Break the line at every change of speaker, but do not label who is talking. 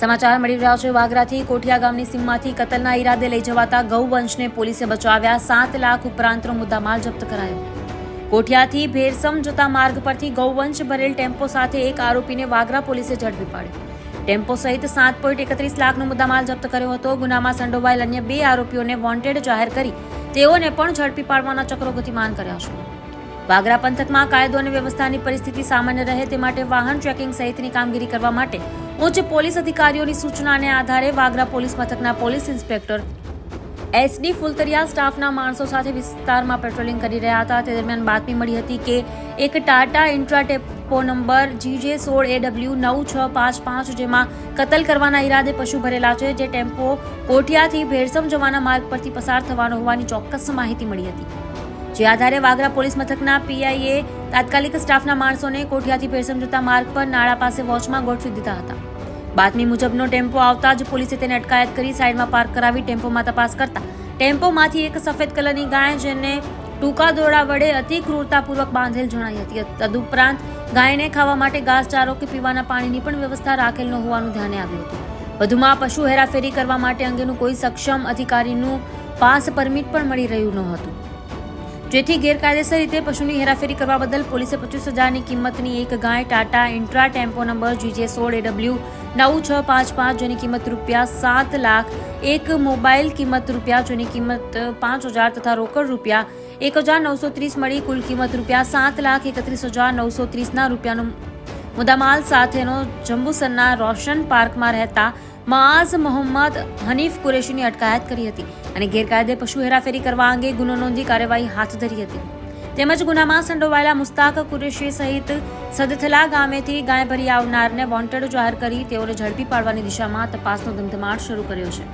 સમાચાર મળી રહ્યા છે. વાગરાથી કોઠિયા ગામની સીમમાંથી કતલના ઈરાદે લઈ જવાતા ગૌવંશને પોલીસે બચાવ્યા. સાત લાખ ઉપરાંતનો મુદ્દામાલ જપ્ત કરાયો. કોઠિયાથી ભેરસમ જતા માર્ગ પરથી ગૌવંશ ભરેલ ટેમ્પો સાથે એક આરોપીને વાગરા પોલીસે ઝડપી પાડ્યો. ટેમ્પો સહિત સાત પોઈન્ટ એકત્રીસ લાખનો મુદ્દામાલ જપ્ત કર્યો હતો. ગુનામાં સંડોવાયેલ અન્ય બે આરોપીઓને વોન્ટેડ જાહેર કરી તેઓને પણ ઝડપી પાડવાના ચક્રો ગતિમાન કર્યા છે. વાગરા પંથકમાં કાયદો અને વ્યવસ્થાની પરિસ્થિતિ સામાન્ય રહે તે માટે વાહન ચેકિંગ સહિતની કામગીરી કરવા માટે ઉચ્ચ પોલીસ અધિકારીઓની સૂચનાને આધારે વાગરા પોલીસ મથકના police inspector S D Fultariya સ્ટાફના માણસો સાથે વિસ્તારમાં પેટ્રોલિંગ કરી રહ્યા હતા. તે દરમિયાન બાતમી મળી હતી કે એક Tata Intra tempo number G J સોળ એ ડબલ્યુ નવ છ પાંચ પાંચ જેમાં કતલ કરવાના ઈરાદે પશુ ભરેલા છે. જે ટેમ્પો કોઠિયાથી ભેરસમ જવાના માર્ગ પરથી પસાર થવાનો હોવાની ચોક્કસ માહિતી મળી હતી. જે આધારે વાગરા પોલીસ મથકના પીઆઈએ તાત્કાલિક સ્ટાફના માણસોને કોઠિયાથી ભેરસમ જતા માર્ગ પર નાળા પાસે વોચમાં ગોઠવી દીધા હતા. બાતમી મુજબનો ટેમ્પો આવતા જ પોલીસે તેને અટકાયત કરી સાઈડમાં પાર્ક કરાવી ટેમ્પોમાં તપાસ કરતા. ટેમ્પોમાંથી એક સફેદ કલરની ગાય જેને ટૂંકા દોરડા વડે અતિ ક્રૂરતાપૂર્વક બાંધેલ જણાઈ હતી. તદુપરાંત ગાયને ખાવા માટે ઘાસચારો કે પીવાના પાણીની પણ વ્યવસ્થા રાખેલ ન હોવાનું ધ્યાને આવ્યું હતું. વધુમાં પશુ હેરાફેરી કરવા માટે અંગેનું કોઈ સક્ષમ અધિકારીનું પાસ પરમિટ પણ મળી રહ્યું ન હતું. જેથી ગેરકાયદેસર રીતે પશુની હેરાફેરી કરવા બદલ પોલીસે પચીસ હજારની કિંમતની એક ગાય Tata Intra tempo number G J સોળ એડબ્લ્યુ નવ છ પાંચ પાંચ જેની કિંમત રૂપિયા સાત લાખ, એક મોબાઈલ કિંમત રૂપિયા જેની કિંમત પાંચ હજાર તથા રોકડ રૂપિયા એક હજાર નવસો ત્રીસ મળી કુલ કિંમત રૂપિયા સાત લાખ એકત્રીસ હજાર નવસો ત્રીસના રૂપિયાનો મુદ્દામાલ સાથેનો જંબુસરના રોશન પાર્કમાં રહેતા માઝ મોહમ્મદ હનીફ કુરેશીની અટકાયત કરી હતી અને ગેરકાયદે પશુ હેરાફેરી કરવા અંગે ગુનો નોંધી કાર્યવાહી હાથ ધરી હતી. તેમજ ગુનામાં સંડોવાયેલા મુસ્તાક કુરેશી સહિત સદથલા ગામેથી ગાય ભરી આવનારને વોન્ટેડ જાહેર કરી તેઓને ઝડપી પાડવાની દિશામાં તપાસનો ધમધમાટ શરૂ કર્યો છે.